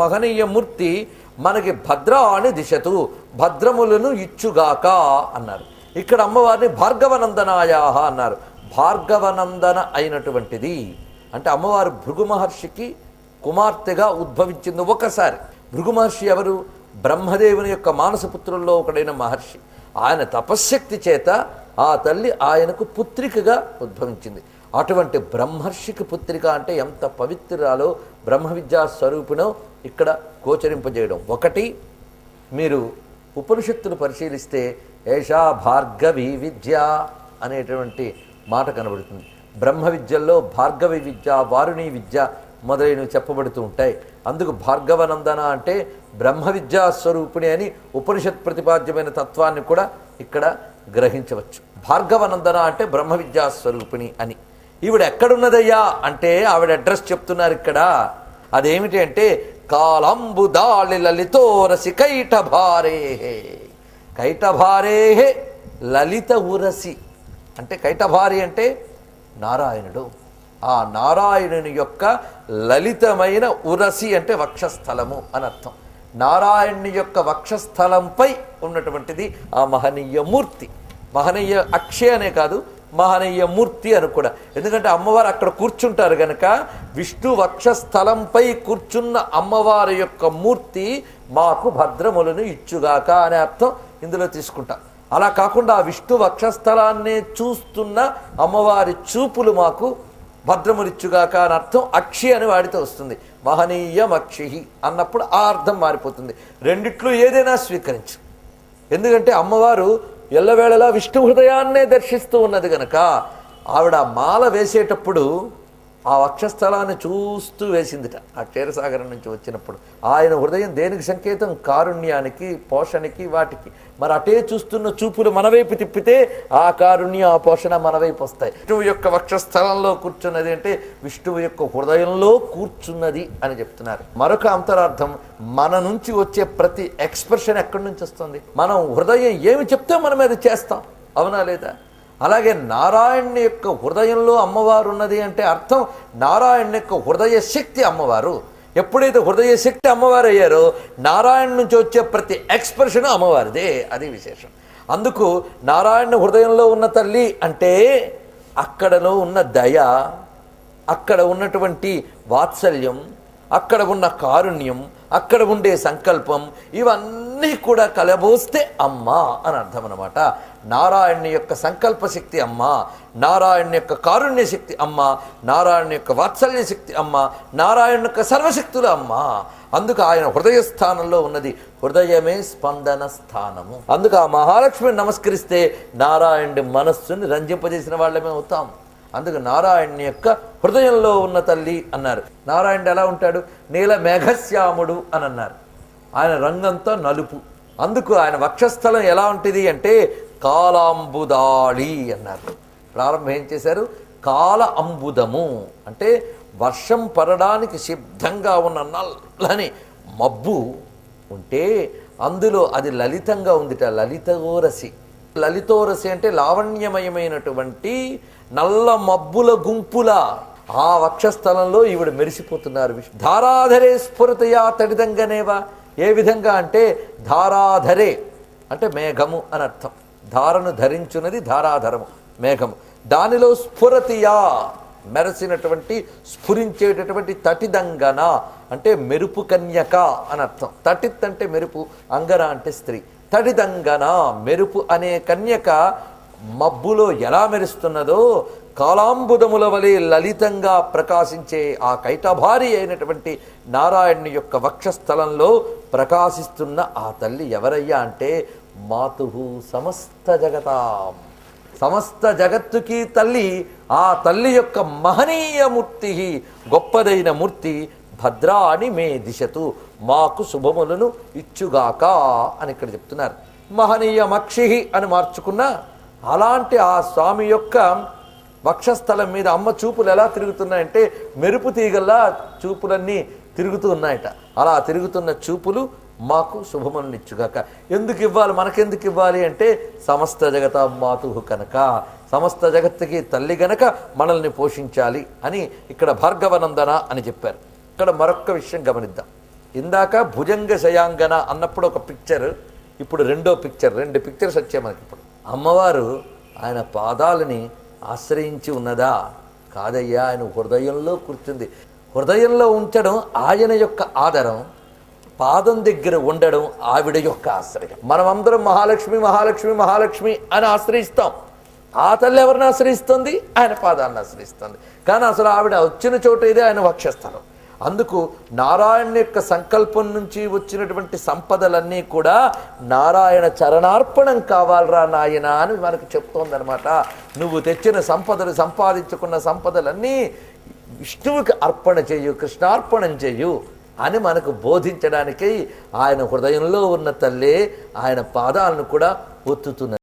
మహనీయ మూర్తి మనకి భద్ర అని దిశతు భద్రములను ఇచ్చుగాక అన్నారు. ఇక్కడ అమ్మవారిని భార్గవనందనాయాహ అన్నారు. భార్గవనందన అయినటువంటిది అంటే అమ్మవారు భృగు మహర్షికి కుమార్తెగా ఉద్భవించింది ఒకసారి. భృగు మహర్షి ఎవరు? బ్రహ్మదేవుని యొక్క మానసపుత్రుల్లో ఒకడైన మహర్షి. ఆయన తపశ్శక్తి చేత ఆ తల్లి ఆయనకు పుత్రికగా ఉద్భవించింది. అటువంటి బ్రహ్మర్షికి పుత్రిక అంటే ఎంత పవిత్రాలో బ్రహ్మ విద్యా స్వరూపిణో ఇక్కడ గోచరింపజేయడం. ఒకటి మీరు ఉపనిషత్తులు పరిశీలిస్తే ఏషా భార్గవి విద్య అనేటువంటి మాట కనబడుతుంది. బ్రహ్మ విద్యల్లో భార్గవి విద్య వారుణి విద్య మొదలైనవి చెప్పబడుతూ ఉంటాయి. అందుకు భార్గవనందన అంటే బ్రహ్మ విద్యా స్వరూపిణి అని ఉపనిషత్ ప్రతిపాద్యమైన తత్వాన్ని కూడా ఇక్కడ గ్రహించవచ్చు. భార్గవనందన అంటే బ్రహ్మ విద్యా స్వరూపిణి అని. ఈవిడ ఎక్కడున్నదయ్యా? అంటే ఆవిడ అడ్రస్ చెప్తున్నారు ఇక్కడ. అదేమిటి అంటే కాలంబుదాళి లలితోరసి కైటభారే కైటభారే లలిత ఉరసి. అంటే కైటభారి అంటే నారాయణుడు. ఆ నారాయణుని యొక్క లలితమైన ఉరసి అంటే వక్షస్థలము అని అర్థం. నారాయణుని యొక్క వక్షస్థలంపై ఉన్నటువంటిది ఆ మహనీయ మూర్తి. మహనీయ అక్షయ అనే కాదు మహనీయ మూర్తి అని కూడా. ఎందుకంటే అమ్మవారు అక్కడ కూర్చుంటారు కనుక విష్ణు వక్షస్థలంపై కూర్చున్న అమ్మవారి యొక్క మూర్తి మాకు భద్రములను ఇచ్చుగాక అనే అర్థం ఇందులో తీసుకుంటాం. అలా కాకుండా ఆ విష్ణు వక్షస్థలాన్నే చూస్తున్న అమ్మవారి చూపులు మాకు భద్రములిచ్చుగాక అని అర్థం అక్షి అని వాడితో వస్తుంది. మహనీయం అక్షి అన్నప్పుడు ఆ అర్థం మారిపోతుంది. రెండిట్లో ఏదైనా స్వీకరించు. ఎందుకంటే అమ్మవారు ఎల్లవేళలా విష్ణు హృదయాన్నే దర్శిస్తూ ఉన్నది గనక ఆవిడ మాల వేసేటప్పుడు ఆ వక్షస్థలాన్ని చూస్తూ వేసిందిట. ఆ క్షీరసాగరం నుంచి వచ్చినప్పుడు ఆయన హృదయం దేనికి సంకేతం? కారుణ్యానికి పోషణకి వాటికి. మరి అటే చూస్తున్న చూపులు మనవైపు తిప్పితే ఆ కారుణ్యం ఆ పోషణ మనవైపు వస్తాయి. విష్ణువు యొక్క వక్షస్థలంలో కూర్చున్నది అంటే విష్ణువు యొక్క హృదయంలో కూర్చున్నది అని చెప్తున్నారు. మరొక అంతరార్థం మన నుంచి వచ్చే ప్రతి ఎక్స్ప్రెషన్ ఎక్కడి నుంచి వస్తుంది? మనం హృదయం ఏమి చెప్తే మనం అది చేస్తాం. అవునా లేదా? అలాగే నారాయణ యొక్క హృదయంలో అమ్మవారు ఉన్నది అంటే అర్థం నారాయణ యొక్క హృదయ శక్తి అమ్మవారు. ఎప్పుడైతే హృదయ శక్తి అమ్మవారు అయ్యారో నారాయణ నుంచి వచ్చే ప్రతి ఎక్స్ప్రెషన్ అమ్మవారిదే. అది విశేషం. అందుకు నారాయణ హృదయంలో ఉన్న తల్లి అంటే అక్కడలో ఉన్న దయ అక్కడ ఉన్నటువంటి వాత్సల్యం అక్కడ ఉన్న కారుణ్యం అక్కడ ఉండే సంకల్పం ఇవన్నీ కూడా కలబోస్తే అమ్మ అని అర్థం అనమాట నారాయణ యొక్క సంకల్ప శక్తి అమ్మ నారాయణ యొక్క కారుణ్య శక్తి అమ్మ నారాయణ యొక్క వాత్సల్య శక్తి అమ్మ నారాయణ యొక్క సర్వశక్తుల అమ్మ. అందుకు ఆయన హృదయ స్థానంలో ఉన్నది హృదయమే స్పందన స్థానము. అందుకు ఆ మహాలక్ష్మిని నమస్కరిస్తే నారాయణుడి మనస్సుని రంజింపజేసిన వాళ్ళమే అవుతాం. అందుకు నారాయణ యొక్క హృదయంలో ఉన్న తల్లి అన్నారు. నారాయణుడు ఎలా ఉంటాడు? నీల మేఘశ్యాముడు అని అన్నారు. ఆయన రంగంతా నలుపు. అందుకు ఆయన వక్షస్థలం ఎలా ఉంటుంది అంటే కాలాంబుదాళి అన్నారు. ప్రారంభం ఏం చేశారు? కాల అంబుదము అంటే వర్షం పడడానికి సిద్ధంగా ఉన్న నల్లని మబ్బు ఉంటే అందులో అది లలితంగా ఉందిట లలితోరసి. లలితోరసి అంటే లావణ్యమయమైనటువంటి నల్ల మబ్బుల గుంపుల ఆ వక్షస్థలంలో ఈవిడ మెరిసిపోతున్నారు. విష్ణు ధారాధరే స్ఫురతయా తడిదంగనేవా? ఏ విధంగా అంటే ధారాధరే అంటే మేఘము అని అర్థం. ధారను ధరించున్నది ధారాధరము మేఘము. దానిలో స్ఫురతియా మెరసినటువంటి స్ఫురించేటటువంటి తటిదంగన అంటే మెరుపు కన్యక అని అర్థం. తటిత్ అంటే మెరుపు అంగన అంటే స్త్రీ. తడిదంగన మెరుపు అనే కన్యక మబ్బులో ఎలా మెరుస్తున్నదో కాలాంబుదముల వలె లలితంగా ప్రకాశించే ఆ కైటభారి అయినటువంటి నారాయణుని యొక్క వక్షస్థలంలో ప్రకాశిస్తున్న ఆ తల్లి ఎవరయ్యా అంటే మాతు సమస్త జగతాం. సమస్త జగత్తుకి తల్లి ఆ తల్లి యొక్క మహనీయ మూర్తి గొప్పదైన మూర్తి భద్రా అని మే దిశతు మాకు శుభములను ఇచ్చుగాక అని ఇక్కడ చెప్తున్నారు. మహనీయ మక్షి అని మార్చుకున్న అలాంటి ఆ స్వామి యొక్క వక్షస్థలం మీద అమ్మ చూపులు ఎలా తిరుగుతున్నాయంటే మెరుపు తీగల్లా చూపులన్నీ తిరుగుతూ ఉన్నాయట. అలా తిరుగుతున్న చూపులు మాకు శుభమనిచ్చుగాక ఎందుకు ఇవ్వాలి? మనకెందుకు ఇవ్వాలి అంటే సమస్త జగత మాతు కనుక. సమస్త జగత్తుకి తల్లి గనక మనల్ని పోషించాలి అని ఇక్కడ భార్గవనందన అని చెప్పారు. ఇక్కడ మరొక విషయం గమనిద్దాం. ఇందాక భుజంగ శయాంగన అన్నప్పుడు ఒక పిక్చర్ ఇప్పుడు రెండో పిక్చర్ రెండు పిక్చర్స్ వచ్చాయి మనకి ఇప్పుడు అమ్మవారు ఆయన పాదాలని ఆశ్రయించి ఉన్నదా? కాదయ్యా ఆయన హృదయంలో కూర్చుంది. హృదయంలో ఉంచడం ఆయన యొక్క ఆదరం పాదం దగ్గర ఉండడం ఆవిడ యొక్క ఆశ్రయం. మనమందరం మహాలక్ష్మి మహాలక్ష్మి మహాలక్ష్మి అని ఆశ్రయిస్తాం. ఆ తల్లి ఎవరిని ఆశ్రయిస్తుంది? ఆయన పాదాలను ఆశ్రయిస్తుంది. కానీ అసలు ఆవిడ వచ్చిన చోట ఇదే ఆయన వక్షస్థలం. అందుకు నారాయణ యొక్క సంకల్పం నుంచి వచ్చినటువంటి సంపదలన్నీ కూడా నారాయణ చరణార్పణం కావాలరా నాయన అని మనకు చెప్తోందనమాట నువ్వు తెచ్చిన సంపదలు సంపాదించుకున్న సంపదలన్నీ విష్ణువుకి అర్పణ చేయు కృష్ణార్పణం చేయు అని మనకు బోధించడానికి ఆయన హృదయంలో ఉన్న తల్లే ఆయన పాదాలను కూడా ఒత్తుతున్నది.